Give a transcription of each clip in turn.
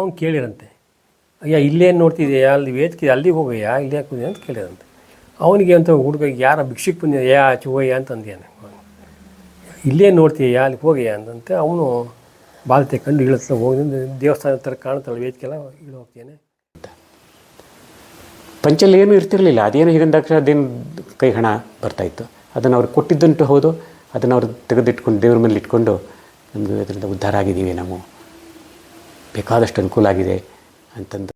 ಅವ್ನು ಕೇಳಿರಂತೆ. ಅಯ್ಯ ಇಲ್ಲೇನು ನೋಡ್ತಿದ್ಯಾ? ಅಲ್ಲಿ ವೇದಿಕೆ, ಅಲ್ಲಿಗೆ ಹೋಗಯ್ಯ ಇಲ್ಲಿ ಹಾಕಿದೆ ಅಂತ ಕೇಳಿರಂತೆ. ಅವನಿಗೆ ಅಂತ ಹುಡುಗ, ಯಾರ ಭಿಕ್ಷಿಕ್ ಬಂದಿದೆ ಯಾ ಅಂತ ಅಂದ್ಯಾನೆ ಇಲ್ಲೇ ನೋಡ್ತೀಯ ಅಲ್ಲಿಗೆ ಹೋಗಯ್ಯ ಅಂತಂತೆ ಅವನು ಬಾಲ್ ತೆಕ್ಕೊಂಡು ಇಳಿಸ್ತಾ ಹೋಗಿ ದೇವಸ್ಥಾನ ಥರ ಕಾಣುತ್ತಲ್ಲ ವೇದಿಕೆಲ್ಲ ಇಳಿ ಹೋಗ್ತೇನೆ. ಪಂಚಲ್ಲಿ ಏನೂ ಇರ್ತಿರಲಿಲ್ಲ. ಅದೇನು ಹೀಗಂದಾಕ್ಷ ಅದೇನು ಕೈ ಹಣ ಬರ್ತಾಯಿತ್ತು ಅದನ್ನು ಅವ್ರು ಕೊಟ್ಟಿದ್ದಂಟು, ಹೌದು. ಅದನ್ನು ಅವ್ರು ತೆಗೆದಿಟ್ಕೊಂಡು ದೇವ್ರ ಮೇಲೆ ಇಟ್ಕೊಂಡು ನಮಗೆ ಅದರಿಂದ ಉದ್ಧಾರ ಆಗಿದ್ದೀವಿ ನಾವು. ಬೇಕಾದಷ್ಟು ಅನುಕೂಲ ಆಗಿದೆ ಅಂತಂದು.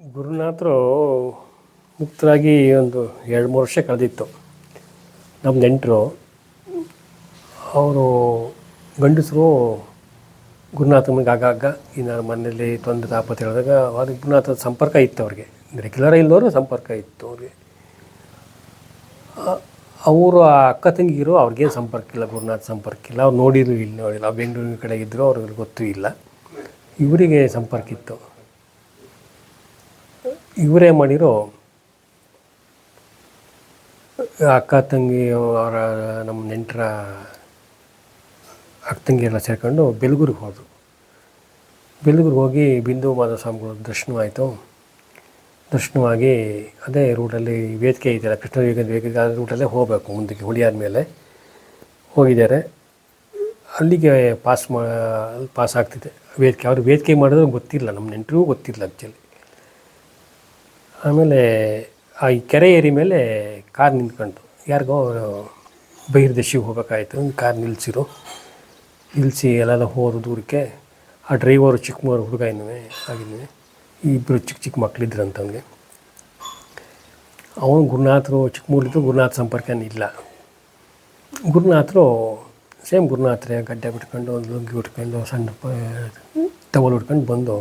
ಗುರುನಾಥರು ಮುಕ್ತರಾಗಿ ಒಂದು ಎರಡು ಮೂರು ವರ್ಷ ಕಳೆದಿತ್ತು. ನಮ್ಮ ನೆಂಟರು, ಅವರು ಗಂಡಸರು ಗುರುನಾಥನಿಗೆ ಆಗಾಗ ಈ ನಾನು ಮನೆಯಲ್ಲಿ ತೊಂದರೆ ತಾಪತ್ ಹೇಳಿದಾಗ ಅವ್ರಿಗೆ ಗುರುನಾಥದ ಸಂಪರ್ಕ ಇತ್ತು ಅವ್ರಿಗೆ. ರೆಗ್ಯುಲರ್ ಇಲ್ಲವರು ಸಂಪರ್ಕ ಇತ್ತು ಅವ್ರಿಗೆ. ಅವರು ಆ ಅಕ್ಕ ತಂಗಿರು ಅವ್ರಿಗೇನು ಸಂಪರ್ಕ ಇಲ್ಲ, ಗುರುನಾಥ ಸಂಪರ್ಕ ಇಲ್ಲ. ಅವ್ರು ನೋಡಿದ್ರು ಇಲ್ಲಿ, ನೋಡಿಲ್ಲ. ಬೆಂಗಳೂರಿನ ಕಡೆ ಇದ್ದರು ಅವ್ರಿಗೆ ಗೊತ್ತೂ ಇಲ್ಲ. ಇವರಿಗೆ ಸಂಪರ್ಕ ಇತ್ತು. ಇವರೇ ಮಾಡಿರೋ ಅಕ್ಕ ತಂಗಿ ಅವರ ನಮ್ಮ ನೆಂಟರ ಅಕ್ಕ ತಂಗಿ ಎಲ್ಲ ಸೇರ್ಕೊಂಡು ಬೆಲಗೂರಿಗೆ ಹೋದರು. ಬೆಲಗೂರಿಗೆ ಹೋಗಿ ಬಿಂದು ಮಾಧವ ಸ್ವಾಮಿಗಳು ದರ್ಶನವಾಯಿತು ದರ್ಶನವಾಗಿ ಅದೇ ರೂಟಲ್ಲಿ ವೇದಿಕೆ ಇದೆಯಲ್ಲ, ಕೃಷ್ಣ ವೇಗದ ವೇದಿಕೆ ಆ ರೂಟಲ್ಲೇ ಹೋಗಬೇಕು, ಮುಂದಕ್ಕೆ ಹುಳಿಯಾದ ಮೇಲೆ. ಹೋಗಿದ್ದಾರೆ. ಅಲ್ಲಿಗೆ ಪಾಸ್ ಮಾ, ಪಾಸ್ ಆಗ್ತಿದೆ. ವೇದಿಕೆ, ಅವರು ವೇದಿಕೆ ಮಾಡಿದ್ರು ಗೊತ್ತಿಲ್ಲ ನಮ್ಮ ನೆಂಟರಿಗೂ ಗೊತ್ತಿಲ್ಲ ಆ್ಯಕ್ಚುಲಿ ಆಮೇಲೆ ಆ ಕೆರೆ ಏರಿ ಮೇಲೆ ಕಾರ್ ನಿಂತ್ಕೊಂಡು. ಯಾರಿಗೋ ಬಹಿರ್ದೇಶಿಗೆ ಹೋಗ್ಬೇಕಾಯ್ತು, ಕಾರ್ ನಿಲ್ಲಿಸಿರು ನಿಲ್ಲಿಸಿ ಎಲ್ಲೆಲ್ಲ ಹೋದ ದೂರಕ್ಕೆ ಆ ಡ್ರೈವರು ಚಿಕ್ಕ ಹುಡುಗ ಇನ್ನೂ ಆಗಿದ್ವಿ ಇಬ್ಬರು ಚಿಕ್ಕ ಚಿಕ್ಕ ಮಕ್ಕಳಿದ್ರು ಅವನಿಗೆ ಅವನು ಗುರುನಾಥರು ಚಿಕ್ಕಮೂರಿದ್ರು ಗುರುನಾಥ ಸಂಪರ್ಕನೇ ಇಲ್ಲ. ಗುರುನಾಥರು ಸೇಮ್ ಗುರುನಾಥರೇ, ಗಡ್ಡೆ ಬಿಟ್ಕೊಂಡು ಒಂದು ಲುಂಗಿ ಉಟ್ಕೊಂಡು, ಸಣ್ಣ ಟವಲ್ ಉಟ್ಕೊಂಡು ಬಂದು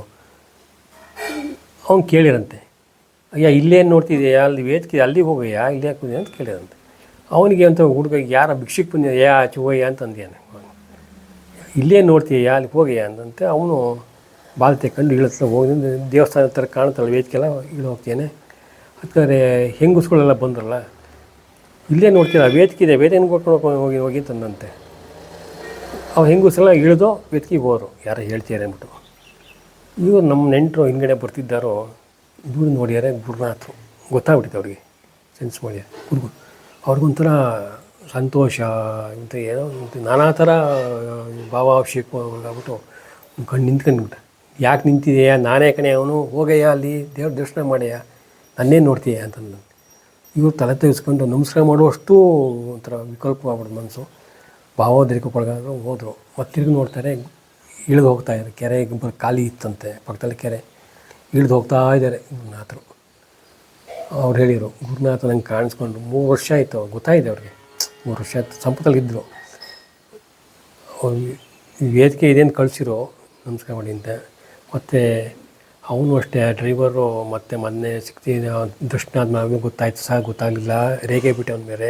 ಅವ್ನು ಕೇಳಿರಂತೆ. ಅಯ್ಯ, ಇಲ್ಲೇನು ನೋಡ್ತಿದ್ಯಾ? ಅಲ್ಲಿ ವೇದಿಕೆ ಅಲ್ಲಿಗೆ ಹೋಗಯ್ಯ ಇಲ್ಲಿ ಹಾಕಿದ್ಯಾ ಅಂತ ಕೇಳಿರಂತೆ. ಅವನಿಗೆ ಅಂತ ಹುಡುಗ, ಯಾರ ಭಿಕ್ಷಕ್ಕೆ ಬಂದಿದೆ ಯಾ ಅಂತ ಅಂದ್ಯಾನೆ ಇಲ್ಲೇ ನೋಡ್ತೀಯ, ಅಲ್ಲಿಗೆ ಹೋಗಿಯಾ ಅಂದಂತೆ ಅವನು ಬಾಲ್ ತೆಕ್ಕೊಂಡು ಇಳಿಸ್ತಾ ಹೋಗಿ ದೇವಸ್ಥಾನ ಥರ ಕಾಣ್ತಾಳೆ ವೇದಿಕೆಲ್ಲ ಇಳಿ ಹೋಗ್ತೇನೆ. ಅದಕ್ಕೆ ಹೆಂಗಸ್ಗಳೆಲ್ಲ ಬಂದ್ರಲ್ಲ, ಇಲ್ಲೇ ನೋಡ್ತೀರ ವೇದಿಕೆ ಇದೆ, ವೇದಿಕೆ ಕೊಟ್ಕೊಂಡು ಹೋಗಿ ಹೋಗಿ ಅಂತಂದಂತೆ. ಅವ್ರು ಹೆಂಗಸೆಲ್ಲ ಇಳಿದು ವೇದಿಕೆಗೆ ಹೋದರು, ಯಾರೋ ಹೇಳ್ತೀರ ಅಂದ್ಬಿಟ್ಟು. ಇವರು ನಮ್ಮ ನೆಂಟರು ಹಿಂಗಡೆ ಬರ್ತಿದ್ದಾರೋ ದೂರ ನೋಡ್ಯಾರೆ ಗುರುನಾಥರು ಗೊತ್ತಾಗ್ಬಿಟ್ಟಿದೆ ಅವ್ರಿಗೆ, ಸೆನ್ಸ್ ಮಾಡ್ಯಾರ, ಗುರು ಅವ್ರಿಗೊಂಥರ ಸಂತೋಷ ಇಂಥ ಏನೋ ಇಂಥ ನಾನಾ ಥರ ಭಾವಾಭಿಷೇಕ ಆಗ್ಬಿಟ್ಟು ಕಣ್ಣು ನಿಂತ್ಕೊಂಡ್ಬಿಟ್ಟೆ. ಯಾಕೆ ನಿಂತಿದೆಯಾ? ನಾನೇ ಕಣೆ ಅವನು. ಹೋಗಯ್ಯ ಅಲ್ಲಿ, ದೇವ್ರ ದರ್ಶನ ಮಾಡಯ್ಯ ನನ್ನೇ ನೋಡ್ತೀಯ ಅಂತಂದು ಇವ್ರು ತಲೆ ತೆಗೆಸ್ಕೊಂಡು ನಮಸ್ಕಾರ ಮಾಡುವಷ್ಟು ಒಂಥರ ವಿಕಲ್ಪವಾಗ್ಬಿಡ್ದು ಮನಸ್ಸು ಭಾವೋದ್ರೇಕಕ್ಕೊಳಗಾದ್ರು ಹೋದರು. ಮತ್ತೆ ತಿರುಗಿ ನೋಡ್ತಾರೆ, ಇಳಿದು ಹೋಗ್ತಾ ಇದ್ದಾರೆ. ಕೆರೆ ಖಾಲಿ ಇತ್ತಂತೆ, ಪಕ್ಕದಲ್ಲಿ ಕೆರೆ. ಇಳಿದು ಹೋಗ್ತಾ ಇದ್ದಾರೆ ಗುರುನಾಥರು. ಅವ್ರು ಹೇಳಿದರು, ಗುರುನಾಥ ನಂಗೆ ಕಾಣಿಸ್ಕೊಂಡು ಮೂರು ವರ್ಷ ಆಯಿತು ಗೊತ್ತಾಯಿದೆ ಅವ್ರಿಗೆ? ಮೂರು ವರ್ಷ ಸಂಪುಟದಲ್ಲಿ ಇದ್ದರು ವೇದಿಕೆ ಇದೇನು ಕಳಿಸಿರೋ ನಮಸ್ಕಾರ ಮಾಡಿ ಅಂತ. ಮತ್ತು ಅವನು ಅಷ್ಟೇ ಡ್ರೈವರು ಮತ್ತೆ ಮೊನ್ನೆ ಸಿಗ್ತೀನಿ ದರ್ಶನ ಆದ್ಮೇಲೆ ಗೊತ್ತಾಯ್ತು. ಸಹ ಗೊತ್ತಾಗಲಿಲ್ಲ. ರೇಗೆ ಬಿಟ್ಟು ಅವನ ಮೇಲೆ.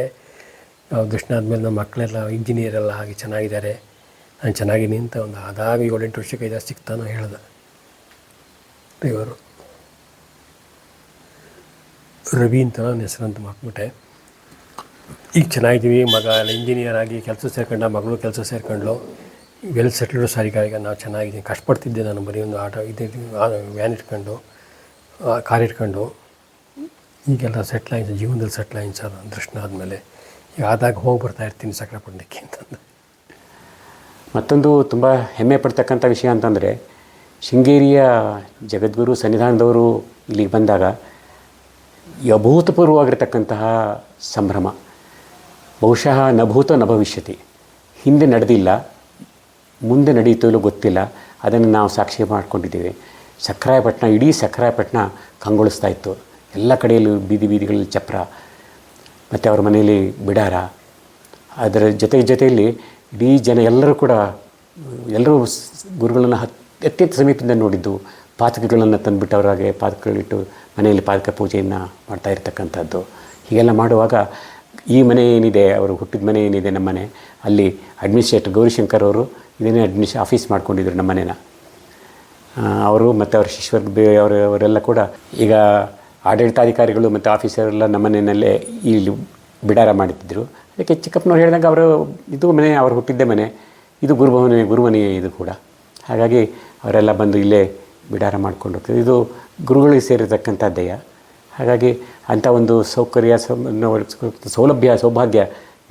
ನಾವು ದರ್ಶನ ಆದಮೇಲೆ ನಮ್ಮ ಮಕ್ಕಳೆಲ್ಲ ಇಂಜಿನಿಯರ್ ಎಲ್ಲ ಹಾಗೆ ಚೆನ್ನಾಗಿದ್ದಾರೆ. ನಾನು ಚೆನ್ನಾಗಿದ್ದೀನಿ ಅಂತ ಒಂದು ಅದಾಗ ಏಳೆಂಟು ವರ್ಷಕ್ಕೆ ಐದು ಸಿಗ್ತಾನೋ ಹೇಳ್ದ. ಡ್ರೈವರು. ರವಿ ಅಂತ ನನ್ನ ಹೆಸರು ಅಂತ ಮಾಡ್ಬಿಟ್ಟೆ ಈಗ ಚೆನ್ನಾಗಿದ್ದೀವಿ, ಮಗ ಇಂಜಿನಿಯರ್ ಆಗಿ ಕೆಲಸ ಸೇರ್ಕೊಂಡ, ಮಗಳು ಕೆಲಸ ಸೇರ್ಕೊಂಡ್ಲು ವೆಲ್ ಸೆಟ್ಲ್ಡ್ ಸಾರಿಗಾಗಿ ಈಗ ನಾವು ಚೆನ್ನಾಗಿದ್ದೀನಿ ಕಷ್ಟಪಡ್ತಿದ್ದೆ ನಾನು ಬರೀ ಒಂದು ಆಟೋ ಇದು ವ್ಯಾನ್ ಇಟ್ಕೊಂಡು ಕಾರ್ ಇಟ್ಕೊಂಡು. ಈಗೆಲ್ಲ ಸೆಟ್ಲ್ ಆಯ್ತು ಜೀವನದಲ್ಲಿ ಸೆಟ್ಲ್ ಆಯ್ತು ಸರ್ ದರ್ಶನ ಆದಮೇಲೆ. ಈಗ ಆದಾಗ ಹೋಗಿ ಬರ್ತಾ ಇರ್ತೀನಿ ಸಕ್ರಪಟ್ಟಣಕ್ಕೆ ಅಂತಂದು. ಮತ್ತೊಂದು ತುಂಬ ಹೆಮ್ಮೆ ಪಡ್ತಕ್ಕಂಥ ವಿಷಯ ಅಂತಂದರೆ, ಶೃಂಗೇರಿಯ ಜಗದ್ಗುರು ಸನ್ನಿಧಾನದವರು ಇಲ್ಲಿಗೆ ಬಂದಾಗ ಅಭೂತಪೂರ್ವವಾಗಿರ್ತಕ್ಕಂತಹ ಸಂಭ್ರಮ. ಬಹುಶಃ ನಭೂತ ನ ಭವಿಷ್ಯತಿ ಹಿಂದೆ ನಡೆದಿಲ್ಲ, ಮುಂದೆ ನಡೆಯುತ್ತಲೂ ಗೊತ್ತಿಲ್ಲ, ಅದನ್ನು ನಾವು ಸಾಕ್ಷಿ ಮಾಡಿಕೊಂಡಿದ್ದೇವೆ. ಸಕ್ಕರಾಯಪಟ್ಟಣ ಇಡೀ ಸಕ್ಕರಾಯಪಟ್ಟಣ ಕಂಗೊಳಿಸ್ತಾ ಇತ್ತು. ಎಲ್ಲ ಕಡೆಯಲ್ಲೂ ಬೀದಿ ಬೀದಿಗಳಲ್ಲಿ ಚಪ್ರ, ಮತ್ತು ಅವರ ಮನೆಯಲ್ಲಿ ಬಿಡಾರ. ಅದರ ಜೊತೆ ಜೊತೆಯಲ್ಲಿ ಇಡೀ ಜನ ಎಲ್ಲರೂ ಕೂಡ, ಎಲ್ಲರೂ ಗುರುಗಳನ್ನು ಹತ್, ಅತ್ಯಂತ ಸಮೀಪದಿಂದ ನೋಡಿದ್ದು, ಪಾತಕಗಳನ್ನು ತಂದುಬಿಟ್ಟು ಅವರಾಗೆ ಪಾತಕಗಳಿಟ್ಟು ಮನೆಯಲ್ಲಿ ಪಾದಕ ಪೂಜೆಯನ್ನು ಮಾಡ್ತಾ ಇರ್ತಕ್ಕಂಥದ್ದು. ಹೀಗೆಲ್ಲ ಮಾಡುವಾಗ ಈ ಮನೆ ಏನಿದೆ, ಅವರು ಹುಟ್ಟಿದ ಮನೆ ಏನಿದೆ ನಮ್ಮ ಮನೆ, ಅಲ್ಲಿ ಅಡ್ಮಿನಿಸ್ಟ್ರೇಟರ್ ಗೌರಿಶಂಕರ್ ಅವರು ಇದನ್ನೇ ಅಡ್ಮಿನಿಸ್ ಆಫೀಸ್ ಮಾಡ್ಕೊಂಡಿದ್ರು ನಮ್ಮ ಮನೇನ. ಅವರು ಮತ್ತು ಅವ್ರ ಶಿಶ್ವರ್ ಅವರು, ಅವರೆಲ್ಲ ಕೂಡ ಈಗ ಆಡಳಿತಾಧಿಕಾರಿಗಳು ಮತ್ತು ಆಫೀಸರೆಲ್ಲ ನಮ್ಮನೆಯಲ್ಲೇ ಇಲ್ಲಿ ಬಿಡಾರ ಮಾಡುತ್ತಿದ್ದರು ಅದಕ್ಕೆ ಚಿಕ್ಕಪ್ಪನವ್ರು ಹೇಳಿದಾಗ ಅವರು, ಇದು ಮನೆ, ಅವರು ಹುಟ್ಟಿದ್ದೆ ಮನೆ, ಇದು ಗುರುಭವನೆ, ಗುರುಮನೆಯ ಇದು ಕೂಡ. ಹಾಗಾಗಿ ಅವರೆಲ್ಲ ಬಂದು ಇಲ್ಲೇ ಬಿಡಾರ ಮಾಡ್ಕೊಂಡು ಹೋಗ್ತಾರೆ ಇದು ಗುರುಗಳಿಗೆ ಸೇರಿರ್ತಕ್ಕಂಥದ್ದೆಯ ಹಾಗಾಗಿ ಅಂಥ ಒಂದು ಸೌಕರ್ಯ ಸೌಲಭ್ಯ, ಸೌಭಾಗ್ಯ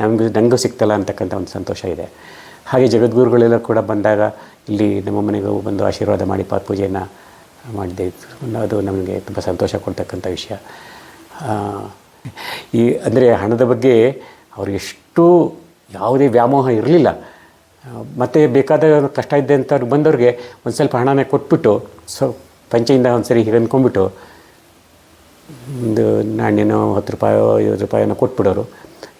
ನಮಗೂ ನನಗೂ ಸಿಗ್ತಲ್ಲ ಅಂತಕ್ಕಂಥ ಒಂದು ಸಂತೋಷ ಇದೆ. ಹಾಗೆ ಜಗದ್ಗುರುಗಳೆಲ್ಲ ಕೂಡ ಬಂದಾಗ ಇಲ್ಲಿ ನಮ್ಮ ಮನೆಗೂ ಬಂದು ಆಶೀರ್ವಾದ ಮಾಡಿ ಪಾದ ಪೂಜೆಯನ್ನು ಮಾಡಿದೆ ಅದು ನಮಗೆ ತುಂಬ ಸಂತೋಷ ಕೊಡ್ತಕ್ಕಂಥ ವಿಷಯ. ಈ ಅಂದರೆ ಹಣದ ಬಗ್ಗೆ ಅವ್ರು ಎಷ್ಟು ಯಾವುದೇ ವ್ಯಾಮೋಹ ಇರಲಿಲ್ಲ. ಮತ್ತು ಬೇಕಾದ ಕಷ್ಟ ಇದ್ದೆ ಅಂತ ಬಂದವ್ರಿಗೆ ಒಂದು ಸ್ವಲ್ಪ ಹಣನೇ ಕೊಟ್ಬಿಟ್ಟು ಸೊ ಪಂಚೆಯಿಂದ ಒಂದು ಸರಿ ಹೀಗೆ ಅಂದ್ಕೊಂಡ್ಬಿಟ್ಟು ಒಂದು ನಾಣ್ಯನೋ ಹತ್ತು ರೂಪಾಯೋ ಐವತ್ತು ರೂಪಾಯಿನೋ ಕೊಟ್ಬಿಡೋರು.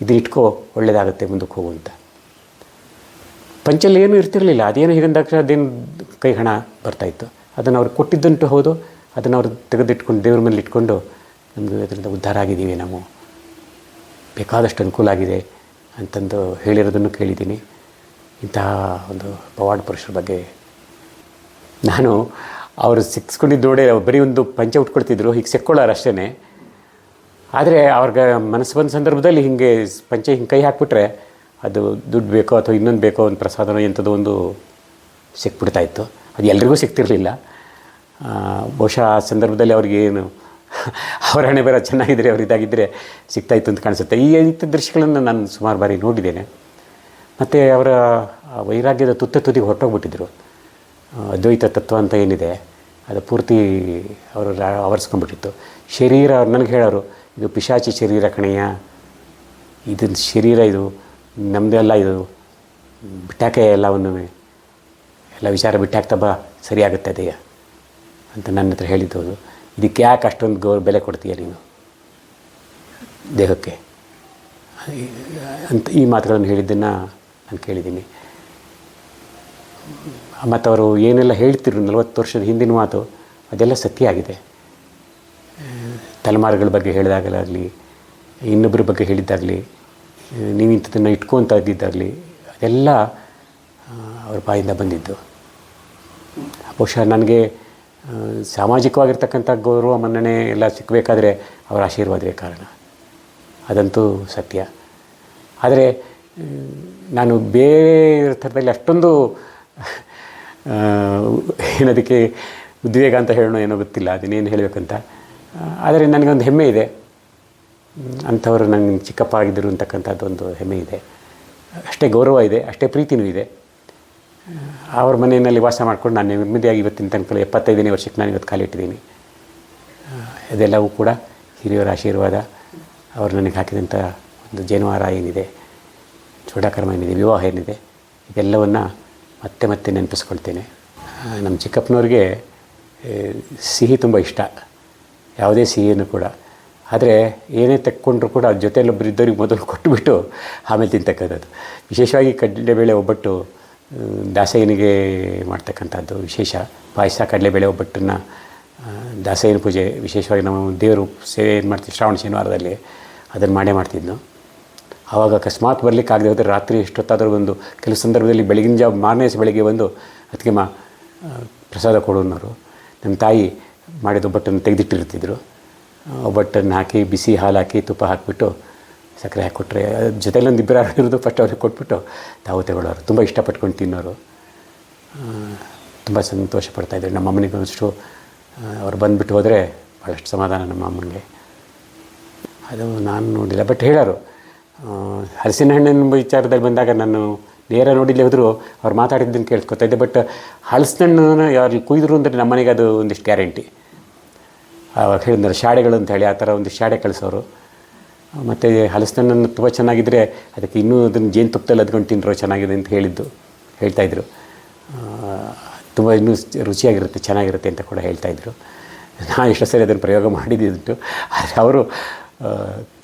ಇದನ್ನ ಇಟ್ಕೋ, ಒಳ್ಳೇದಾಗುತ್ತೆ, ಮುಂದಕ್ಕೆ ಹೋಗು ಅಂತ. ಪಂಚಲ್ಲಿ ಏನೂ ಇರ್ತಿರಲಿಲ್ಲ. ಅದೇನು ಹೀಗಂದಾಗ ಅದೇನು ಕೈ ಹಣ ಬರ್ತಾಯಿತ್ತು ಅದನ್ನು ಅವ್ರು ಕೊಟ್ಟಿದ್ದಂಟು ಹೌದು. ಅದನ್ನು ಅವ್ರು ತೆಗೆದಿಟ್ಕೊಂಡು ದೇವ್ರ ಮೇಲೆ ಇಟ್ಕೊಂಡು ನಮಗೆ ಅದರಿಂದ ಉದ್ಧಾರ ಆಗಿದ್ದೀವಿ ನಾವು. ಬೇಕಾದಷ್ಟು ಅನುಕೂಲ ಆಗಿದೆ ಅಂತಂದು ಹೇಳಿರೋದನ್ನು ಕೇಳಿದ್ದೀನಿ. ಇಂತಹ ಒಂದು ಪವಾಡ ಪುರುಷರ ಬಗ್ಗೆ ನಾನು ಅವರು ಸಿಕ್ಸ್ಕೊಂಡಿದ್ದು ನೋಡಿ ಬರೀ ಒಂದು ಪಂಚೆ ಉಟ್ಕೊಳ್ತಿದ್ರು, ಹೀಗೆ ಸೆಕ್ಕೊಳ್ಳೋರು ಅಷ್ಟೇ ಆದರೆ ಅವ್ರಿಗೆ ಮನಸ್ಸು ಬಂದ ಸಂದರ್ಭದಲ್ಲಿ ಹಿಂಗೆ ಪಂಚೆ ಹಿಂಗೆ ಕೈ ಹಾಕ್ಬಿಟ್ರೆ ಅದು ದುಡ್ಡು ಬೇಕೋ ಅಥವಾ ಇನ್ನೊಂದು ಬೇಕೋ ಒಂದು ಪ್ರಸಾದನೋ ಎಂಥದ್ದು ಒಂದು ಸಿಕ್ಬಿಡ್ತಾ ಇತ್ತು. ಅದು ಎಲ್ರಿಗೂ ಸಿಗ್ತಿರಲಿಲ್ಲ ಬಹುಶಃ ಆ ಸಂದರ್ಭದಲ್ಲಿ ಅವ್ರಿಗೆ ಏನು ಅವರ ಹಣೆ ಬೇರೆ ಚೆನ್ನಾಗಿದ್ದರೆ ಅವ್ರು ಇದಾಗಿದ್ದರೆ ಸಿಗ್ತಾಯಿತ್ತು ಅಂತ ಕಾಣಿಸುತ್ತೆ. ಈ ಇಂಥ ದೃಶ್ಯಗಳನ್ನು ನಾನು ಸುಮಾರು ಬಾರಿ ನೋಡಿದ್ದೇನೆ. ಮತ್ತು ಅವರ ವೈರಾಗ್ಯದ ತುತ್ತ ತುದಿಗೆ ಹೊರಟೋಗ್ಬಿಟ್ಟಿದ್ರು. ಅದ್ವೈತ ತತ್ವ ಅಂತ ಏನಿದೆ? ಅದು ಪೂರ್ತಿ ಅವರು ಆವರಿಸ್ಕೊಂಡ್ಬಿಟ್ಟಿತ್ತು. ಶರೀರ ಅವ್ರು ನನಗೆ ಹೇಳೋರು, ಇದು ಪಿಶಾಚಿ ಶರೀರ ಕಣೆಯ ಇದನ್ನ ಶರೀರ ಇದು ನಮ್ಮದೆಲ್ಲ ಇದು, ಬಿಟ್ಟಾಕೆ ಎಲ್ಲವನ್ನು ಎಲ್ಲ ವಿಚಾರ ಬಿಟ್ಟಾಕ್ತಾ ಬಾ, ಸರಿಯಾಗುತ್ತೆ ಅದೆಯ ಅಂತ ನನ್ನ ಹತ್ರ ಹೇಳಿದ್ದು ಅದು ಇದಕ್ಕೆ ಯಾಕೆ ಅಷ್ಟೊಂದು ಗೌರವ ಬೆಲೆ ಕೊಡ್ತೀಯ ನೀನು? ದೇಹಕ್ಕೆ. ಅಂತ ಈ ಮಾತುಗಳನ್ನು ಹೇಳಿದ್ದನ್ನು ನಾನು ಕೇಳಿದ್ದೀನಿ. ಮತ್ತು ಅವರು ಏನೆಲ್ಲ ಹೇಳ್ತಿದ್ರು ನಲವತ್ತು ವರ್ಷದ ಹಿಂದಿನ ಮಾತು, ಅದೆಲ್ಲ ಸತ್ಯ ಆಗಿದೆ ತಲೆಮಾರುಗಳ ಬಗ್ಗೆ ಹೇಳಿದಾಗಲಾಗಲಿ ಇನ್ನೊಬ್ಬರ ಬಗ್ಗೆ ಹೇಳಿದ್ದಾಗಲಿ, ನೀವು ಇಂಥದ್ದನ್ನು ಇಟ್ಕೊತ ಇದ್ದಿದ್ದಾಗಲಿ ಅದೆಲ್ಲ ಅವ್ರ ಬಾಯಿಂದ ಬಂದಿದ್ದು. ಬಹುಶಃ ನನಗೆ ಸಾಮಾಜಿಕವಾಗಿರ್ತಕ್ಕಂಥ ಗೌರವ ಮನ್ನಣೆ ಎಲ್ಲ ಸಿಕ್ಕಬೇಕಾದ್ರೆ ಅವರ ಆಶೀರ್ವಾದವೇ ಕಾರಣ. ಅದಂತೂ ಸತ್ಯ. ಆದರೆ ನಾನು ಬೇರೆ ಥರದಲ್ಲಿ ಅಷ್ಟೊಂದು ಏನದಕ್ಕೆ ಉದ್ವೇಗ ಅಂತ ಹೇಳೋಣ ಏನೋ ಗೊತ್ತಿಲ್ಲ ಅದನ್ನೇನು ಹೇಳಬೇಕಂತ. ಆದರೆ ನನಗೊಂದು ಹೆಮ್ಮೆ ಇದೆ. ಅಂಥವರು ನನಗೆ ಚಿಕ್ಕಪ್ಪ ಆಗಿದ್ದರು ಅಂತಕ್ಕಂಥದ್ದೊಂದು ಹೆಮ್ಮೆ ಇದೆ. ಅಷ್ಟೇ ಗೌರವ ಇದೆ, ಅಷ್ಟೇ ಪ್ರೀತಿನೂ ಇದೆ. ಅವ್ರ ಮನೆಯಲ್ಲಿ ವಾಸ ಮಾಡಿಕೊಂಡು ನಾನು ನೆಮ್ಮದಿಯಾಗಿ ಇವತ್ತಿನ ತನಕ ಎಪ್ಪತ್ತೈದನೇ ವರ್ಷಕ್ಕೆ ನಾನು ಇವತ್ತು ಕಾಲಿಟ್ಟಿದ್ದೀನಿ. ಅದೆಲ್ಲವೂ ಕೂಡ ಹಿರಿಯರ ಆಶೀರ್ವಾದ. ಅವರು ನನಗೆ ಹಾಕಿದಂಥ ಒಂದು ಜೇನುವಾರ ಏನಿದೆ ಚೂಡಾಕರ್ಮ ಏನಿದೆ, ವಿವಾಹ ಏನಿದೆ, ಇದೆಲ್ಲವನ್ನು ಮತ್ತೆ ಮತ್ತೆ ನೆನಪಿಸ್ಕೊಳ್ತೇನೆ. ನಮ್ಮ ಚಿಕ್ಕಪ್ಪನವ್ರಿಗೆ ಸಿಹಿ ತುಂಬ ಇಷ್ಟ. ಯಾವುದೇ ಸಿಹಿಯನ್ನು ಕೂಡ. ಆದರೆ ಏನೇ ತೆಕ್ಕೊಂಡ್ರೂ ಕೂಡ ಅದ್ರ ಜೊತೆಯಲ್ಲೊಬ್ಬರು ಇದ್ದವ್ರಿಗೆ ಮೊದಲು ಕೊಟ್ಟುಬಿಟ್ಟು ಆಮೇಲೆ ತಿಂತಕ್ಕಂಥದ್ದು. ವಿಶೇಷವಾಗಿ ಕಡಲೆಬೇಳೆ ಒಬ್ಬಟ್ಟು ದಾಸಯ್ಯನಿಗೆ ಮಾಡ್ತಕ್ಕಂಥದ್ದು ವಿಶೇಷ. ಪಾಯಸ ಕಡಲೆಬೇಳೆ ಒಬ್ಬಟ್ಟನ್ನು ದಾಸಯ್ಯನ ಪೂಜೆ, ವಿಶೇಷವಾಗಿ ನಾವು ದೇವರು ಸೇವೆ ಏನು ಮಾಡ್ತೀವಿ ಶ್ರಾವಣ ಶನಿವಾರದಲ್ಲಿ ಅದನ್ನು ಮಾಡೇ ಮಾಡ್ತಿದ್ನು ಆವಾಗ ಅಕಸ್ಮಾತ್ ಬರಲಿಕ್ಕೆ ಆಗದೆ ಹೋದರೆ ರಾತ್ರಿ ಎಷ್ಟೊತ್ತಾದರೂ ಬಂದು ಕೆಲವು ಸಂದರ್ಭದಲ್ಲಿ ಬೆಳಗಿನ ಜಾವ ಮಾರನೇ ಬೆಳಗ್ಗೆ ಬಂದು ಅದಕ್ಕೆ ಮಾ ಪ್ರಸಾದ ಕೊಡೋನವರು ನಮ್ಮ ತಾಯಿ ಮಾಡಿದ ಒಬ್ಬಟ್ಟನ್ನು ತೆಗೆದಿಟ್ಟಿರ್ತಿದ್ರು. ಒಬ್ಬಟ್ಟನ್ನು ಹಾಕಿ, ಬಿಸಿ ಹಾಲು ಹಾಕಿ, ತುಪ್ಪ ಹಾಕಿಬಿಟ್ಟು ಸಕ್ಕರೆ ಹಾಕಿಕೊಟ್ರೆ ಜೊತೆಲಿ ಒಂದು ಇಬ್ಬರು ಇರೋದು ಫಸ್ಟ್ ಅವ್ರಿಗೆ ಕೊಟ್ಬಿಟ್ಟು ತಾವು ತಗೊಳ್ಳೋರು. ತುಂಬ ಇಷ್ಟಪಟ್ಕೊಂಡು ತಿನ್ನೋರು. ತುಂಬ ಸಂತೋಷ ಪಡ್ತಾಯಿದ್ರು ನಮ್ಮ ಅಮ್ಮನಿಗೆ ಅಷ್ಟು ಅವ್ರು ಬಂದುಬಿಟ್ಟು ಹೋದರೆ ಭಾಳಷ್ಟು ಸಮಾಧಾನ ನಮ್ಮ ಅಮ್ಮನಿಗೆ. ಅದು ನಾನು ನೋಡಿಲ್ಲ. ಬಟ್ ಹೇಳೋರು ಹಲಸಿನ ಹಣ್ಣಿನ ವಿಚಾರದಲ್ಲಿ ಬಂದಾಗ ನಾನು ನೇರ ನೋಡಿಲ್ಲೇ ಹೋದರೂ, ಅವ್ರು ಮಾತಾಡಿದ್ದನ್ನು ಕೇಳ್ಕೊತಾ ಇದ್ದೆ ಬಟ್ ಹಲಸಿನ ಹಣ್ಣನ್ನು ಯಾರು ಕುಯ್ದರು ಅಂದರೆ ನಮ್ಮನೆಗೆ ಅದು ಒಂದಿಷ್ಟು ಗ್ಯಾರಂಟಿ. ಅವಾಗ ಹೇಳಿದ್ರೆ ಶಾಡೆಗಳು ಅಂತ ಹೇಳಿ ಆ ಥರ ಒಂದು ಶಾಡೆ ಕಳಿಸೋರು. ಮತ್ತು ಹಲಸಿನ ಹಣ್ಣನ್ನು ತುಂಬ ಚೆನ್ನಾಗಿದ್ದರೆ ಅದಕ್ಕೆ ಇನ್ನೂ ಅದನ್ನು ಜೇನುತುಪ್ಪದಲ್ಲಿ ಅದ್ಕೊಂಡು ತಿಂದರು ಚೆನ್ನಾಗಿದೆ ಅಂತ ಹೇಳಿದ್ದು ಹೇಳ್ತಾಯಿದ್ರು ತುಂಬ ಇನ್ನೂ ರುಚಿಯಾಗಿರುತ್ತೆ, ಚೆನ್ನಾಗಿರುತ್ತೆ ಅಂತ ಕೂಡ ಹೇಳ್ತಾಯಿದ್ರು ನಾನು ಎಷ್ಟೋ ಸರಿ ಅದನ್ನು ಪ್ರಯೋಗ ಮಾಡಿದ್ದುಂಟು ಆದರೆ ಅವರು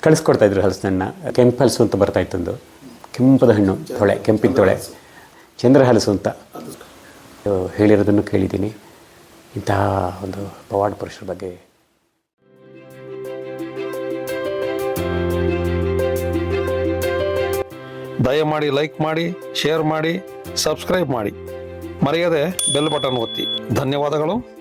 ಕಳಿಸ್ಕೊಡ್ತಾಯಿದ್ರು ಹಲಸಿನ ಕೆಂಪು ಹಲಸು ಅಂತ ಬರ್ತಾಯಿತ್ತೊಂದು ಕೆಂಪದ ಹಣ್ಣು, ತೊಳೆ, ಕೆಂಪಿನ ತೊಳೆ. ಚಂದ್ರ ಹಲಸು ಅಂತ. ಹೇಳಿರೋದನ್ನು ಕೇಳಿದ್ದೀನಿ. ಇಂತಹ ಒಂದು ಪವಾಡ ಪುರುಷರ ಬಗ್ಗೆ. ದಯಮಾಡಿ ಲೈಕ್ ಮಾಡಿ ಶೇರ್ ಮಾಡಿ ಸಬ್ಸ್ಕ್ರೈಬ್ ಮಾಡಿ. ಮರೆಯದೆ ಬೆಲ್ ಬಟನ್ ಒತ್ತಿ. ಧನ್ಯವಾದಗಳು.